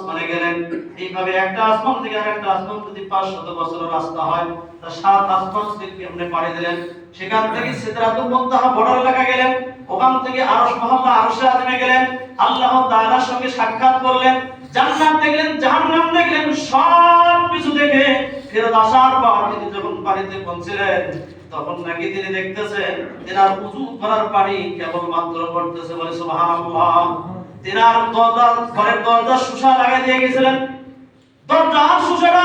আসমানে গেলেন এইভাবে একটা আসমান থেকে আরেকটা আসমান যদি পাঁচ শত বছরের রাস্তা হয়, তা সাত আসমান থেকে আপনি পাড়ি দিলেন। সেখান থেকে সিদরাতুল মুনতাহা বর্ডার এলাকা গেলেন, ওখান থেকে আরশ মহল্লা আরশে আজমে গেলেন, আল্লাহ তাআলার সঙ্গে সাক্ষাৎ করলেন, জান্নাত দেখলেন, জাহান্নাম দেখলেন, সব কিছু দেখে ফেরত আসার পর তিনি যখন বাড়িতে পৌঁছলেন, তখন নাকি তিনি দেখতেছেন, তেনার উজু করার পানি কেবল মাত্র পড়তেছে বলে সুবহানাল্লাহ। দরজা, ঘরের দরজা সুসা লাগাই দিয়ে গেছিলেন। সুসাটা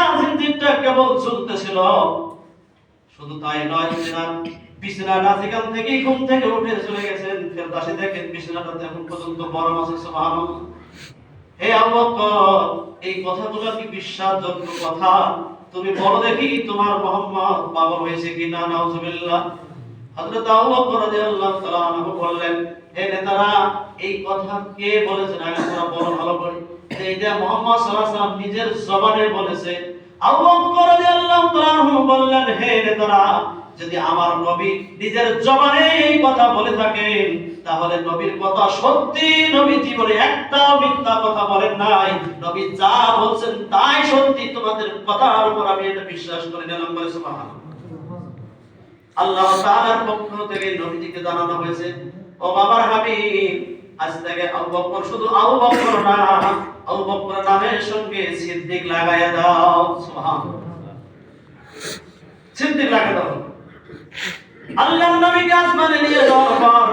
কেবল ঝুলতেছিল শুধু তাই নয় ঘুম থেকে উঠে চলে গেছেন। দেখেন বিছানাটা এখন পর্যন্ত আছে, সুবহানাল্লাহ। হে এই কথাগুলো কি বিশ্বাসযোগ্য কথা? তুমি বলো দেখি তোমার মোহাম্মদ পাগল হয়েছে কিনা, নাউজুবিল্লাহ। হযরত আবু বকর রাদিয়াল্লাহু তাআলা বললেন নেতারা, এই কথা কে বলেছেন আগে তোমরা বলো, ভালো করে। মুহাম্মদ সাল্লাল্লাহু নিজের জবানে বলেছে। রাদিয়াল্লাহু বললেন, হে নেতারা, যদি আমার নবী নিজের জবানে এই কথা বলে থাকেন, তাহলে নবীর কথা সত্যি নবী জীবনে একটা মিথ্যা কথা বলেন নাই। নবী যা বলছেন তাই সত্যি। তোমাদের কথার উপর আমি এটা বিশ্বাস করে নিলাম বলে সুবহানাল্লাহ। আল্লাহ তাআলার পক্ষ থেকে নবীজিকে জানানো হয়েছে ও বাবার হাবিব, আজ থেকে আবু বকর শুধু আবু বকর না, আবু বকর নামের সঙ্গে সিদ্দিক লাগায়া দাও, সুবহানাল্লাহ। সিদ্দিক লাগায়া দাও। আল্লাহ নবীকে আসমানে নিয়ে যাওয়ার পর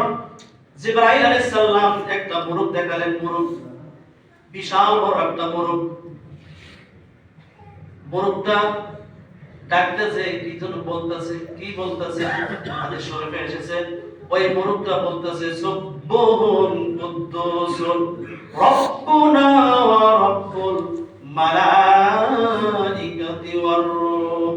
জিবরাইল আলাইহিস সালাম একটা মুরুখ দেখালেন, মুরুখ, বিশাল বড় একটা মুরুখ। মুরুখটা ডাকতেছে, কি জন্য বলতেছে, কি বলতেছে? হাদিস শরীফে এসেছে। ওই মুরুখটা বলতেছে সুবহুন কুদ্দুসুন রব্বুনা ওয়া রব্বুল মালাইকাতি ওয়ার রূহ।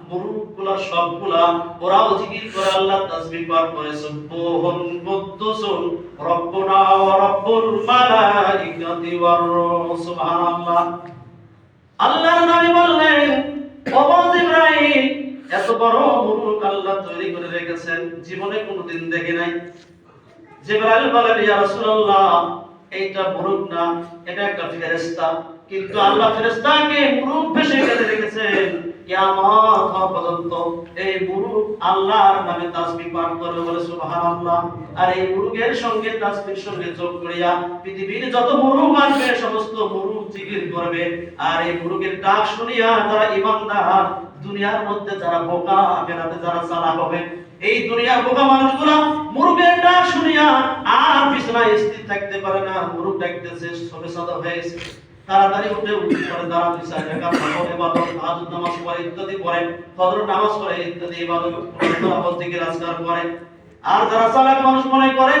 সবগুলা জিকির করে আল্লাহ তাসবিহ পাঠ করে। রব্বুনা ওয়া রব্বুল মালাইকাতি রূহ। সুবহানাল্লাহ। আল্লাহর নবী বললেন ইব্রাহিম, এত বড় মুলক আল্লাহ তৈরি করে রেখেছেন, জীবনে কোনোদিন দেখে নাই। জিবরাইল বলেন, ইয়া রাসূলুল্লাহ, এইটা না, এটা একটা ফেরেশতা। কিন্তু আল্লাহ ফেরেশতাকে মুরুক ভেসে গেলে রেখেছেন। কিয়ামত পর্যন্ত এই মুরুক আল্লাহর নামে তাসবিহ পাঠ করবে বলে সুবহানাল্লাহ। আর এই মুরুকের সঙ্গে তাসবিহের সঙ্গে যোগ করিয়া পৃথিবীর যত মুরুক আসবে, সমস্ত মুরুক জিকির করবে। আর এই মুরুকের ডাক শুনিয়া যারা ইমানদার দুনিয়ার মধ্যে যারা বোকা, আখেরাতে যারা চালাক হবে, এই দুনিয়ার বোকা মানুষগুলা মুরুকের ডাক শুনিয়া আর বিছানায় স্থির থাকতে পারে না। মুরুক ডাকতেছে, সবে সাদা হয়েছে তাড়াতাড়ি উঠে ইবাদত তাহাজ্জুদ নামাজ পড়ে, ইত্যাদি ফজর নামাজ পড়ে, ইত্যাদি করে আর যারা মানুষ মনে করে,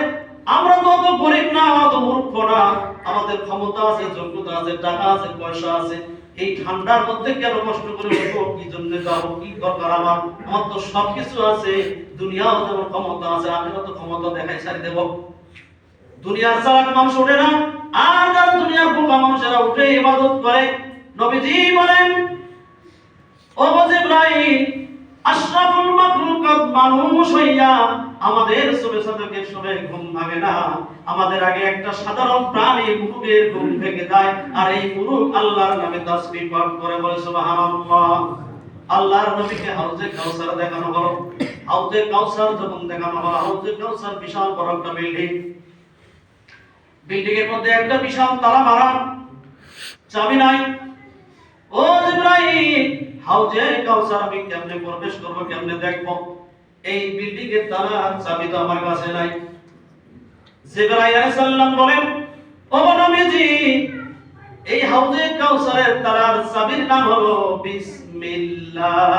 আমরা তো অত গরিব না মূর্খ না, আমাদের ক্ষমতা আছে, যোগ্যতা আছে, টাকা আছে, পয়সা আছে। এই ঠান্ডার মধ্যে কেন কষ্ট করে বসবো কি জন্য যাব? কি দরকার আমার? আমার তো সবকিছু আছে, দুনিয়াও যেমন ক্ষমতা আছে আমি তো ক্ষমতা দেখাই ছাড়ি দেব। দুনিয়ার চালাক মানুষ ওঠে না, আর যারা দুনিয়ার বোকা মানুষেরা উঠে ইবাদত করে, নবীজি বলেন, ও ইব্রাহিম, আশরাফুল মাখলুকাত মানুষ হইয়া আমাদের সুবে সাদকের সময় ঘুম ভাঙে না। আমাদের আগে একটা সাধারণ প্রাণী মুরুগের ঘুম ভেঙে যায়, আর এই মুরুগ আল্লাহর নামে তাসবিহ পাঠ করে বলে, সুবহানাল্লাহ। আল্লাহর নবীকে হাউজে কাউসার দেখানো হলো। হাউজে কাউসার যখন দেখানো হলো, হাউজে কাউসার বিশাল বড় একটা বিল্ডিং। বিল্ডিং এর মধ্যে একটা বিশাল তালা মারা চাবি নাই। ও ইব্রাহিম হাউজে কাউসার আমি কেমনে প্রবেশ করব, কেমনে দেখব? এই বিল্ডিং এর তালার চাবি তো আমার কাছে নাই। জিবরাইল আলাইহিস সালাম বলেন, ও নবীজি, এই হাউজে কাউসারের তালার চাবির নাম হলো বিসমিল্লাহির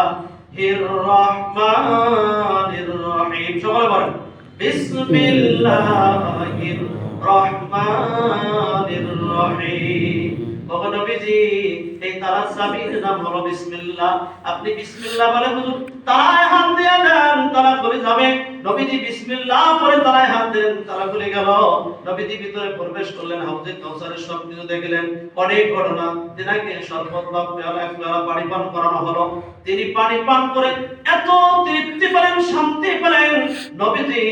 রহমানির রহিম। সকলে বলেন, বিসমিল্লাহির রহমানির রহিম। ওগো নবীজি, এই তালার চাবির নাম হলো বিসমিল্লাহ। আপনি বিসমিল্লাহ বলে হুজুর তালায় হাত দিয়ে দেন খুলে যাবে। নবীজি বিসমিল্লাহ বলে তালায় হাত দেন খুলে গেল। নবীজি ভিতরে প্রবেশ করলেন হাউজে কাউসারের সব কিছু দেখলেন অনেক ঘটনা। তেনাকে শরবত বা পেয়ালা, এক পেয়ালা পানি পান করানো হলো। তিনি পানি পান করে এত তৃপ্তি পেলেন, শান্তি পেলেন। নবীজি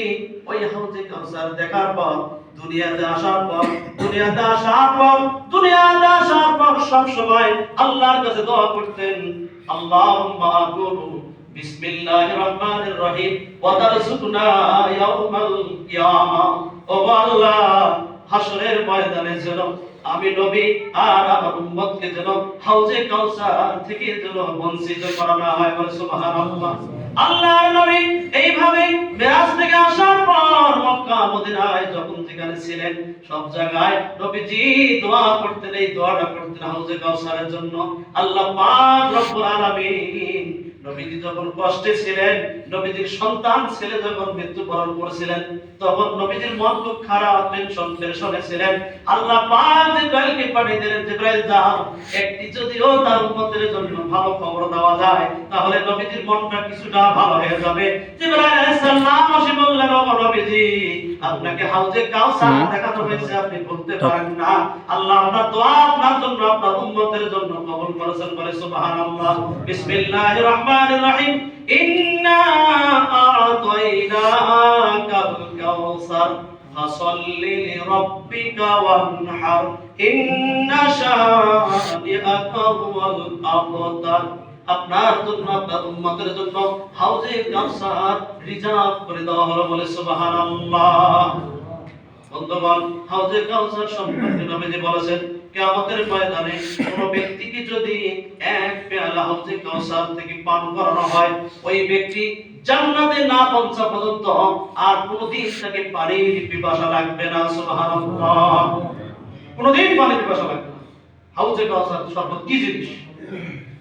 ওই হাউজে কাউসার দেখার পর দুনিয়াতে আসার পর, দুনিয়াতে আসার পর, দুনিয়াতে আসার পর সব সময় আল্লাহর কাছে দোয়া করতেন, আল্লাহুম্মা আকুলু বিসমিল্লাহির রহমানির রহিম, ওয়া তারযুকনা ইয়াউমাল কিয়ামা। ও আল্লাহ হাসরের ময়দানে যেন আমি নবী, আর আমার উম্মতকে যেন হাউজে কাউসার থেকে যেন বঞ্চিত করা না হয়। বলে সুবহানাল্লাহ। আল্লাহর নবী এইভাবে মেরাজ থেকে আসার পর মক্কা, মদিনায় যখন যেখানে ছিলেন, সব জায়গায় নবীজি দোয়া করতেন, এই দোয়াটা করতেন হাউজে কাউসারের জন্য। আল্লাহ পাক রব্বুল আলামিন নবীজি যখন কষ্টে ছিলেন, নবীজির সন্তান ছেলে যখন মৃত্যুবরণ করেছিলেন, তখন নবীজির মন খুব খারাপ টেনশন টেনশনে ছিলেন। আল্লাহ পাক জিব্রাইলকে পাঠিয়ে দিলেন, জিব্রাইল যাও একটি যদিও তার উম্মতের জন্য ভালো খবর দেওয়া যায় তাহলে নবীজির মনটা কিছুটা ভালো হয়ে যাবে। জিব্রাইল আলাইহিস সালাম এসে বললেন ও নবীজি আপনাকে হাউজে কাউসার। দেখানো হয়েছে আপনি বলতে পারেন না। আল্লাহ আপনার দোয়া আপনার জন্য আপনার উম্মতের জন্য কবুল করেছেন বলে সুবহানাল্লাহ। বিসমিল্লাহির রহমানির রহিম। ইন্না আ'তাইনাকাল কাউসার ফাসাল্লি লিরাব্বিকা ওয়ানহার। ইন্না শানিআকা হুয়াল আবতার। আপনার জন্য, আপনার উম্মতের জন্য হাউজে কাউসার রিজার্ভ করে দেওয়া হলো বলে সুবহানাল্লাহ। বন্ধুগণ হাউজে কাউসার সম্পর্কে নবীজি বলেছেন, কিয়ামতের ময়দানে কোন ব্যক্তিকে যদি এক পেয়ালা হাউজে কাউসার থেকে পান করানো হয়, ওই ব্যক্তি জান্নাতে না পৌঁছা পর্যন্ত আর কোনদিন তাকে পানির পিপাসা লাগবে না, সুবহানাল্লাহ। কোনদিন পানির পিপাসা লাগবে না। হাউজে কাউসার শরবত কি জিনিস?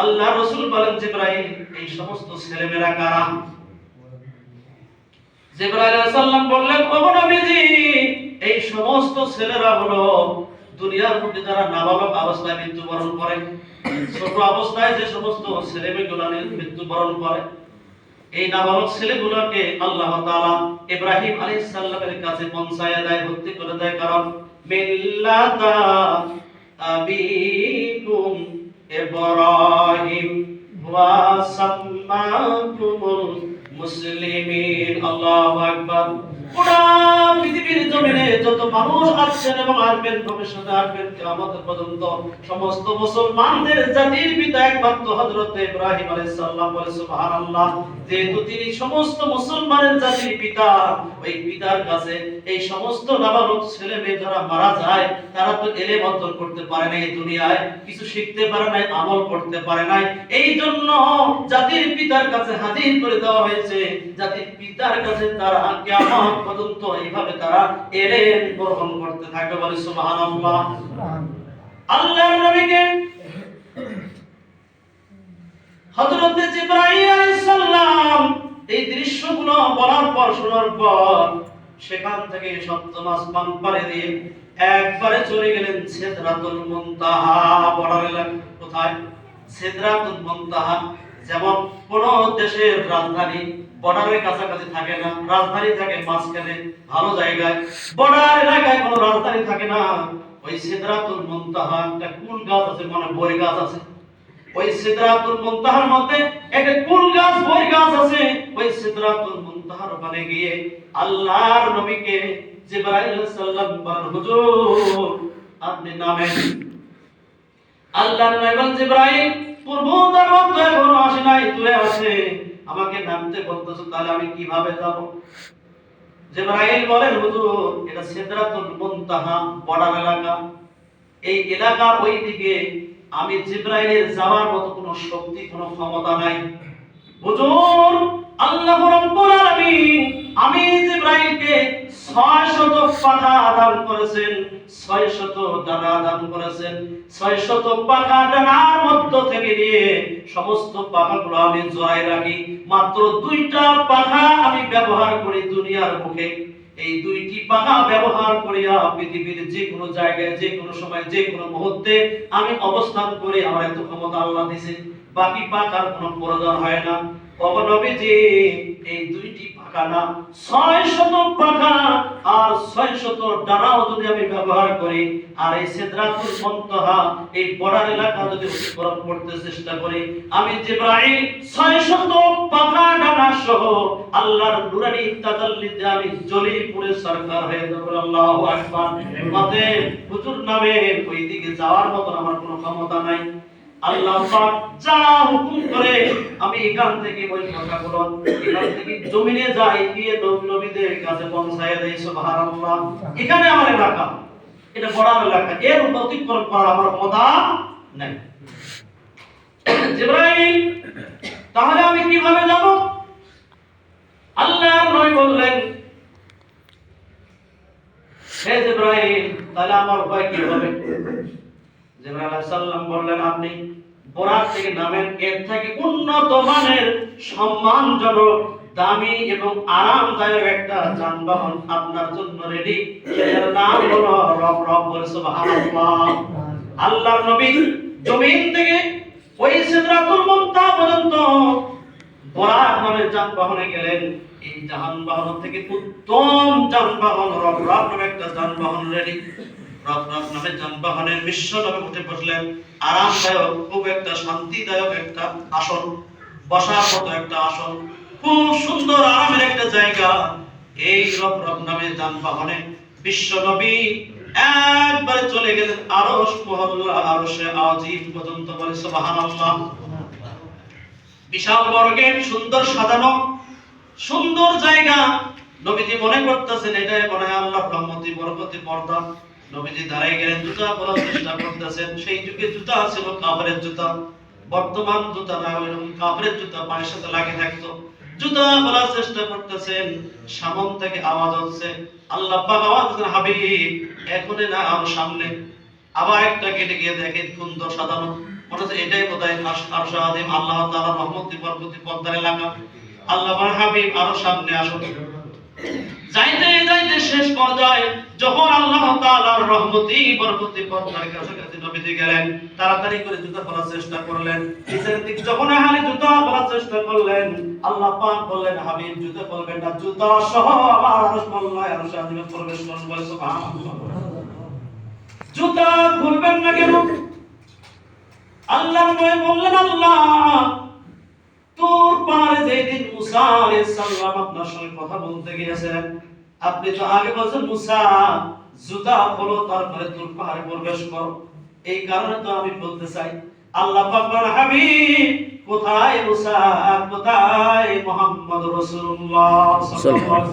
আল্লাহ রসুল বলেন জিব্রাইল, এই সমস্ত ছেলেমেয়েরা কারা? জিব্রাইল বললেন নবীজি, এই সমস্ত ছেলেরা হলো দুনিয়ার মধ্যে যারা নাবালক অবস্থায় মৃত্যুবরণ করে। ছোট অবস্থায় যে সমস্ত ছেলেমেয়েগুলো মৃত্যুবরণ করে, এই নাবালক ছেলেগুলোকে আল্লাহ ইব্রাহিম আলাইহিস সালামের কাছে দেয়, ভর্তি করে দেয়। কারণ, মিল্লাতা আবিকুম ইব্রাহিম ওয়া সাম্মাকুমুল মুসলিমিন আল্লাহু আকবার। পুরা পৃথিবীর জমিনে যত মানুষ আসছেন এবং আসবেন ভবিষ্যতে আসবেন, কিয়ামত পর্যন্ত সমস্ত মুসলমানদের জাতির পিতা একমাত্র হযরত ইব্রাহিম আলাইহিস সালাম বলে, সুবহানাল্লাহ। যেহেতু তিনি সমস্ত মুসলমানের জাতির পিতা, ওই পিতার কাছে এই সমস্ত নাবালক ছেলে মেয়ে যারা মারা যায়, তারা তো এলেম অর্জন করতে পারে এই দুনিয়ায়, কিছু শিখতে পারে নাই, আমল করতে পারে নাই। এই জন্য জাতির পিতার কাছে হাজির করে দেওয়া হয়েছে, জাতির পিতার কাছে তারা কিয়ামত পর্যন্ত এইভাবে তারা গ্রহণ করতে থাকবে বলে আল্লাহর নবীকে এই দৃশ্যগুলো বলার পর, শোনার পর সেখান থেকে সপ্তম আসমান পাড়ি দিয়ে একবারে চলে গেলেন সিদরাতুল মুনতাহা কোথায়? সিদরাতুল মুনতাহা, যেমন কোন দেশের রাজধানী বর্ডারের কাছাকাছি থাকে না, রাজধানী থাকে মাঝখানে, ভালো জায়গায়। বর্ডার এলাকায় কোনো রাজধানী থাকে না। ওই সিদরাতুল মুনতাহা একটা কুল গাছ আছে মানে বই গাছ আছে। ওই সিদরাতুল মুনতাহার মধ্যে একটা কুল গাছ, বই গাছ আছে। ওই সিদরাতুল মুনতাহার ওখানে গিয়ে আল্লাহর নবীকে জিবরাইল সালাম বলেন, হুজুর, আপনি নামেন। আল্লাহর নবী জিবরাইল পূর্ব দরবার তো এখনও আসে নাই, দূরে আছে। আমাকে নামতে বলতেছো, তাহলে আমি কীভাবে যাব? জিবরাইল বলেন, হুজুর, এটা সিদরাতুল মুনতাহা বড় এলাকা। এই এলাকা ওই দিকে আমি জিব্রাইলের যাওয়ার মতো কোনো শক্তি, কোনো ক্ষমতা নাই। হুজুর, আল্লাহ রাব্বুল আলামিন আমি জিব্রাইলকে 600 পাখা দান করেছেন 600 ডানা দান করেছেন 600 পাখা ডানার মধ্য থেকে নিয়ে সমস্ত পাখাগুলো আমি জয় রাখি। মাত্র দুইটা পাখা আমি ব্যবহার করি দুনিয়ার মুখে। এই দুইটি পাখা ব্যবহার করিয়া পৃথিবীর যে কোনো জায়গায় যে কোনো সময় যে কোনো মুহূর্তে আমি অবস্থান করে আমার এত ক্ষমতা আল্লাহ দিছে। বাকি পাখার কোনো প্রয়োজন হয় না। অবনবীজি এই দুইটি পাখা না ছয় শত পাখা আর ছয় শত ডানাও যদি আমি ব্যবহার করি আর এই সিদরাতুল মুনতাহা এই বর্ডার এলাকা যদি অতিক্রম করতে চেষ্টা করি আমি জিব্রাইল ছয় শত পাখা ডানা সহ আল্লাহর নুরানি তাজাল্লিতে আমি জ্বলি পুরে সরকার হয়ে যাব। আল্লাহু আকবার। মতে হুজুর নামে ওই দিকে যাওয়ার মতো আমার কোনো ক্ষমতা নাই। আল্লাহ পাক যা হুকুম করে, আমি এখান থেকে ওই কথাগুলো এখান থেকে জমিনে যাই, গিয়ে নবীদের কাছে পৌঁছায় দেই, সুবহানাল্লাহ। এখানে আমার এলাকা। এটা বড় এলাকা। এর অতিক্রম করার আমার ক্ষমতা নাই। জিব্রাইল, তাহলে আমি কীভাবে যাব? আল্লাহ নবী বললেন, হে জিব্রাইল, তাহলে আমার উপায় কি হবে? বললেন, আপনি থেকে নামেন, এর থেকে উন্নত মানের সম্মানজনক, দামি এবং আরামদায়ক একটা যানবাহন আপনার জন্য রেডি এর নাম হলো রব রব বলে সুবহানাল্লাহ। আল্লাহর নবী জমিন থেকে ওই সিদরাতুল মুনতাহা পর্যন্ত নামের যানবাহনে গেলেন। এই যানবাহন থেকে উত্তম যানবাহন রব রব নামে একটা যানবাহন রেডি নামে যানবাহনের নামে উঠে বসলেন। আরামদায়ক, খুব একটা শান্তিদায়ক একটা আসন, বসার মতো একটা আসন, খুব সুন্দর, আরামের একটা জায়গা। এই রব নামে যানবাহনে বিশ্ব নবী একবারে চলে গেলেন আরশ মহল্লা আরশে আজিম পর্যন্ত বলে সুবহানাল্লাহ। বিশাল বড় সুন্দর সাজানো, সুন্দর জায়গা। নবীজি মনে করতেছেন, এটাই মনে হয় আল্লাহর রহমতি, বরকতি, পর্দা। নবীজি দাঁড়াই গেলেন, জুতা পরার চেষ্টা করতেছেন সেই যুগে জুতা ছিল কাপড়ের জুতা। বর্তমান জুতা না, ওইরকম কাপড়ের জুতা পায়ের সাথে লাগে থাকতো। জুতা পরার চেষ্টা করতেছেন, সামন থেকে আওয়াজ হচ্ছে, আল্লাহ পাক আওয়াজ হাবিব, এখনই না, আর সামনে। আবার একটা কেটে গিয়ে দেখে সুন্দর সাজানো মনে হচ্ছে এটাই বোধহয় আরশ আদিম আল্লাহ তাআলা রহমতি, বরকতি পর্দার এলাকা আল্লাহ হাবিব আরও সামনে আসুন। যাইতে যাইতে শেষ পর্যায়ে যখন আল্লাহ তাআলার পর্দার গেলেন, তাড়াতাড়ি করে জুতা চেষ্টা করলেন। দিক যখন হালি জুতা চেষ্টা করলেন, আল্লাহ পাক বললেন, হাবিব, জুতা না। জুতা সহ আরশ প্রবেশ করুন বলে জুতা খুলবেন না কেন? আল্লাহ বললেন, আল্লাহ, তোর যেদিন মুসা আপনার সঙ্গে কথা বলতে গিয়েছেন আপনি তো আগে বলছেন, মুসা, জুতা খোলো, তারপরে তোর পাহাড়ে প্রবেশ করো। এই কারণে তো আমি বলতে চাই, আল্লাহ পাক বলেন, হাবিব, কোথায় মুসা? কোথায় মুহাম্মদ রাসূলুল্লাহ সাল্লাল্লাহু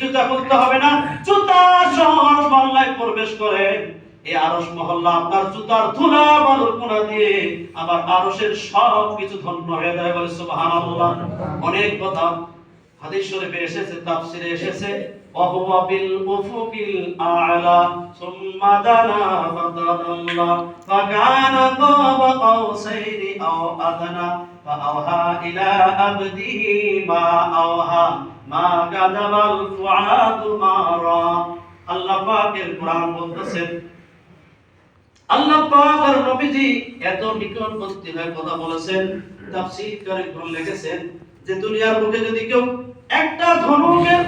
জুতা খুলতে হবে না। জুতা শহর বাংলায় প্রবেশ করেন। এই আরশ মহল্লা আপনার জুতার ধুলা বালুর কোনা দিয়ে আমার আরশের সব কিছু ধন্য হয়ে যায় বলে সুবহানাল্লাহ অনেক কথা হাদিস শরীফে এসেছে তাফসিরে এসেছে وهو بالأفق الأعلى ثم دنا فتدلى فكان قاب قوسين أو أدنى فأوحى إلى عبده ما أوحى ما كذب الفؤاد ما رأى আল্লাহ পাকের কোরআন বলতেছেন আল্লাহ পাক আর নবীজি এত নিকটবর্তী হয়ে কথা বলেছেন তাফসীর করে কোন লিখেছেন যে দুনিয়ার বুকে যদি কেউ একটা ধনুকের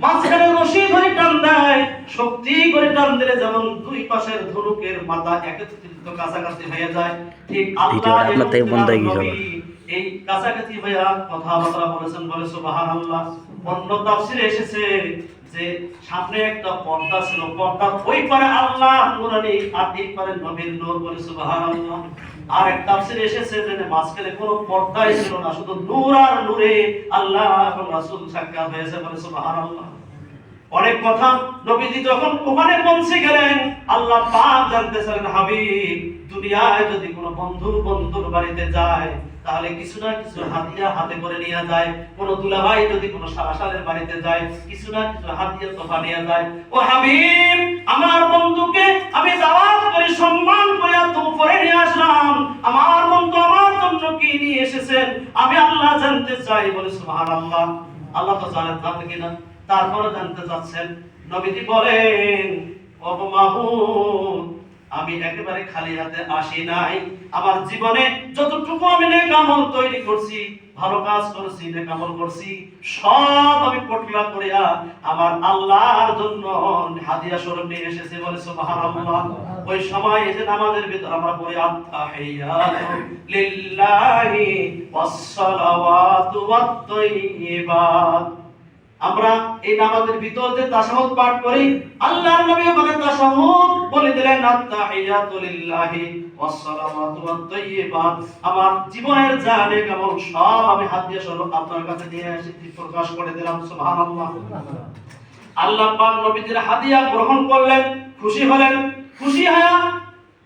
মাঝখানে রশি ধরে টান দেয় শক্তি করে টান দিলে যেমন দুই পাশের ধনুকের মাথা একত্রিত কাছাকাছি হয়ে যায় ঠিক আল্লাহ এই কাছাকাছি হইয়া কথাবার্তা বলেছেন বলে সুবহানাল্লাহ। অন্য তাফসিরে এসেছে যে সামনে একটা পর্দা ছিল, পর্দা ওই পারে আল্লাহ নুরানি আর এই পারে নবীর নূর বলে সুবহানাল্লাহ। আর এক তাফসিরে এসেছে যে কোনো পর্দাই ছিল না, শুধু নূর আর নূরে আল্লাহ রাসূল সাক্ষাৎ হয়েছে বলে সুবহানাল্লাহ। অনেক কথা নবীজি যখন ওখানে পৌঁছে গেলেন, আল্লাহ পাক জানতেছিলেন হাবিব, দুনিয়ায় যদি কোনো বন্ধু বন্ধুর বাড়িতে যায় তাহলে কিছু না কিছু হাতিয়া হাতে করে নিয়ে যায়। কোন দুলাভাই যদি কোনো সারাসালের বাড়িতে যায়, কিছু না কিছু হাতিয়া তোফা নিয়ে যায়। ও হাবিব, আমার বন্ধুকে আমি দাওয়াত করে সম্মান করে এত উপরে নিয়ে আসলাম। আমার বন্ধু আমার জন্য কি নিয়ে এসেছেন? আমি আল্লাহ জানতে চাই বলে সুবহানাল্লাহ। আল্লাহ আল্লাহ তো জানেন তাহলে কিনা তারপরে জানতে চাচ্ছেন। নবীজি বলেন মাহমুদ আমি একেবারে খালি হাতে আসি নাই। আমার জীবনে যতটুকু আমি নেক আমল তৈরি করছি, ভালো কাজ করছি, নেক আমল করছি, সব আমি পটলা করিয়া আমার আল্লাহর জন্য হাদিয়া স্বরূপ নিয়ে এসেছি বলে সুবহানাল্লাহ। ওই সময় যে নামাজের ভিতর আমরা পড়ি আত্তাহিয়াতু লিল্লাহি ওয়াস ওয়াত তাইয়্যিবাত আমরা এই নামাজের ভিতর যে তাশাহুদ পাঠ করি, আল্লাহর নবী ওখানে তাশাহুদ বলে দিলেন, আত্তাহিয়াতু লিল্লাহি ওয়াস সালাওয়াতু ওয়াত তাইয়্যিবাত আমার জীবনের যা নেক আমল, সব আমি হাত দিয়ে স্বরূপ আপনার কাছে নিয়ে এসেছি প্রকাশ করে দিলাম, সুবহানাল্লাহ। আল্লাহ পাক নবীজির হাদিয়া গ্রহণ করলেন, খুশি হলেন। খুশি হয়ে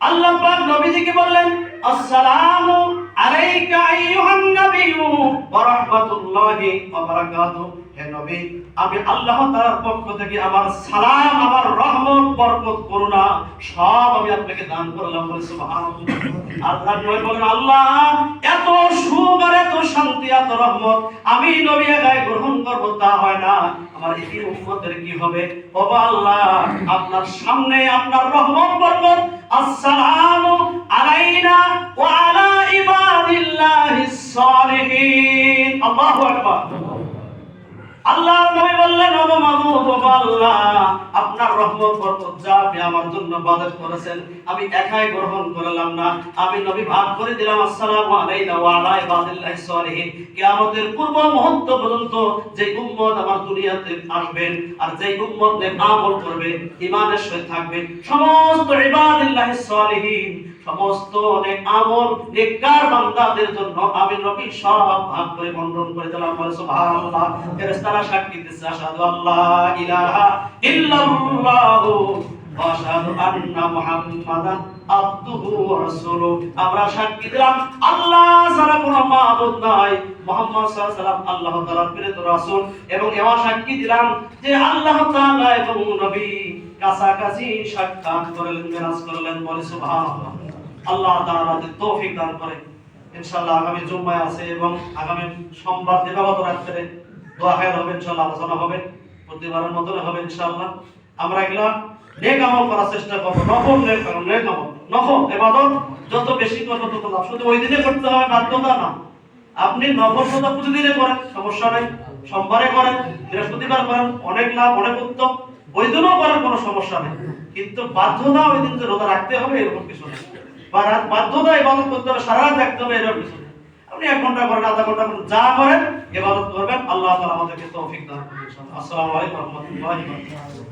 আল্লাহ পাক নবীজিকে বললেন, আসসালামু আলাইকা আইয়ুহান নাবিয়্যু ওয়া রাহমাতুল্লাহি ওয়া বারাকাতুহু। হে নবী, আমি আল্লাহ পক্ষ থেকে আমার সালাম, আমার রহমত বরকত করুণা সব আমি আপনাকে দান করলাম বলে আল্লাহ নবী বলেন, আল্লাহ, এত সুখ আর এত শান্তি, এত রহমত, আমি নবী গ্রহণ করব, তা হয় না। আমার এই উম্মতের কি হবে? ও আল্লাহ, আপনার সামনে আপনার রহমত, বরকত আলাইনা ওয়া আলা ইবাদিল্লাহিস সালিহিন। আল্লাহু আকবার। আল্লাহ নবী বললেন আপনার রহমত, বরকত যা আপনি আমার জন্য বাজেট করেছেন, আমি একাই গ্রহণ করলাম না। আমি নবী ভাগ করে দিলাম, আসসালামু আলাইনা ওয়া আলা ইবাদিল্লাহিস সালিহিন। কিয়ামতের পূর্ব মুহূর্ত পর্যন্ত যে উম্মত আমার দুনিয়াতে আসবেন আর যে উম্মত আমল করবে, ঈমানের সহিত থাকবে, সমস্ত ইবাদিল্লাহিস সালিহিন। সমস্ত অনেক আমল বান্দাদের জন্য আমি সব ভাগ করে করে দিলাম। বলে সুবহানাল্লাহ। ফেরেশতারা সাক্ষী আশহাদু আল্লাহ ইলাহা আশহাদু আন্না মুহাম্মাদান আবদুহু ওয়া আমরা সাক্ষী দিলাম, আল্লাহ ছাড়া কোনো মাবুদ নাই। মুহাম্মদ সাল্লাল্লাহু আল্লাহ তাআলার প্রেরিত রাসূল। এবং এও সাক্ষী দিলাম যে আল্লাহ তাআলা এবং নবী কাছাকাছি সাক্ষাৎ করলেন, মেরাজ করলেন। বলে সুবহানাল্লাহ। আল্লাহ আমাদের তৌফিক দান করে ইনশাআল্লাহ আগামী জুম্মায় আছে এবং আগামী সোমবার দিবাগত রাত্রে দোয়া খায়ের হবে, ইনশাআল্লাহ আলোচনা হবে, প্রতিবারের মতন হবে, ইনশাআল্লাহ। আমরা এগুলা নেক আমল করার চেষ্টা করব, নফল নেক আমল নেক আমল। নফল, ইবাদত, যত বেশি করব তত লাভ। শুধু ওই দিনে করতে হবে বাধ্যতা না। আপনি নফল কথা প্রতিদিনে করেন, সমস্যা নেই। সোমবারে করেন, বৃহস্পতিবার করেন, অনেক লাভ, অনেক উত্তম। ওই দিনও করেন কোনো সমস্যা নেই। কিন্তু বাধ্যতা ওই দিন যে রোজা রাখতে হবে, এরকম কিছু নেই বা রাত- বাধ্যতা ইবাদত করতে হবে, সারা রাত থাকতে হবে, এরকম কিছু আপনি এক ঘণ্টা করেন, আধা ঘণ্টা করেন, যা করেন, ইবাদত করবেন, আল্লাহ তাআলা আমাদেরকে তৌফিক দান করুন আসসালামু আলাইকুম ওয়া বারাকাতুহু।